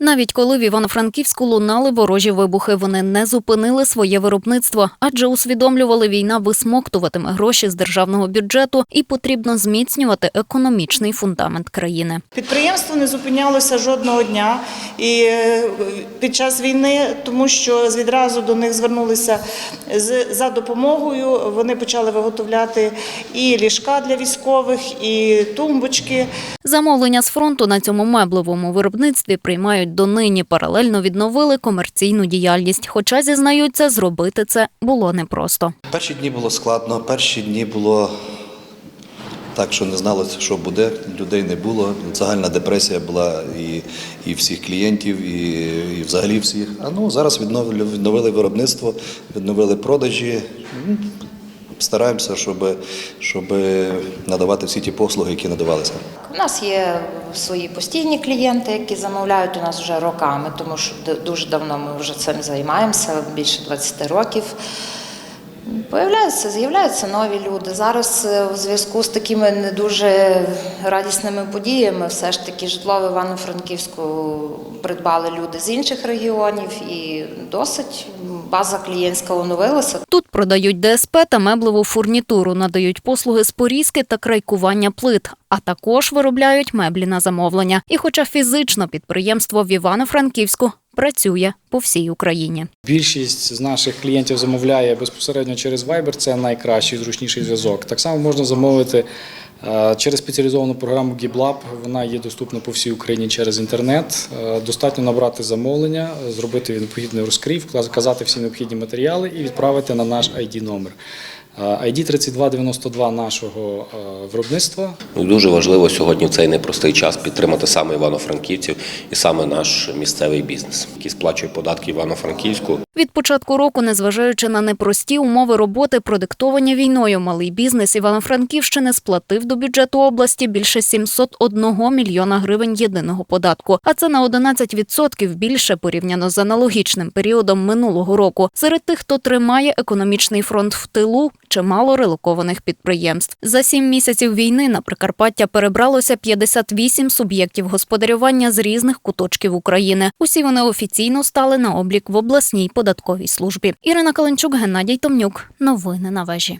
Навіть коли в Івано-Франківську лунали ворожі вибухи, вони не зупинили своє виробництво, адже усвідомлювали, війна висмоктуватиме гроші з державного бюджету і потрібно зміцнювати економічний фундамент країни. Підприємство не зупинялося жодного дня і е, під час війни, тому що відразу до них звернулися за допомогою. Вони почали виготовляти і ліжка для військових, і тумбочки. Замовлення з фронту на цьому меблевому виробництві приймають донині. Паралельно відновили комерційну діяльність. Хоча зізнаються, зробити це було непросто. Перші дні було складно, перші дні було так, що не знали, що буде, людей не було. Загальна депресія була і, і всіх клієнтів, і, і взагалі всіх. А ну зараз відновили, відновили виробництво, відновили продажі. Стараємося, щоб, щоб надавати всі ті послуги, які надавалися. У нас є свої постійні клієнти, які замовляють у нас вже роками, тому що дуже давно ми вже цим займаємося, більше 20 років. Появляються, з'являються нові люди. Зараз е, у зв'язку з такими не дуже радісними подіями, все ж таки житло в Івано-Франківську придбали люди з інших регіонів, і досить база клієнтська оновилася. Тут продають ДСП та меблеву фурнітуру, надають послуги з порізки та крайкування плит, а також виробляють меблі на замовлення. І хоча фізично підприємство в Івано-Франківську працює по всій Україні. Більшість з наших клієнтів замовляє безпосередньо через Viber, це найкращий зручніший зв'язок. Так само можна замовити через спеціалізовану програму GiBLab. Вона є доступна по всій Україні через інтернет. Е, Достатньо набрати замовлення, зробити відповідний розкрив, вказати всі необхідні матеріали і відправити на наш ID номер. ID 3292 нашого е, виробництва. Дуже важливо сьогодні в цей непростий час підтримати саме івано-франківців і саме наш місцевий бізнес, який сплачує податки Івано-Франківську. Від початку року, незважаючи на непрості умови роботи, продиктовані війною, малий бізнес Івано-Франківщини сплатив до бюджету області більше 701 мільйона гривень єдиного податку. А це на 11% більше порівняно з аналогічним періодом минулого року. Серед тих, хто тримає економічний фронт в тилу, чимало релокованих підприємств. За сім місяців війни на Прикарпаття перебралося 58 суб'єктів господарювання з різних куточків України. Усі вони офіційно стали на облік в обласній податковій службі. Ірина Каленчук, Геннадій Томнюк. Новини на вежі.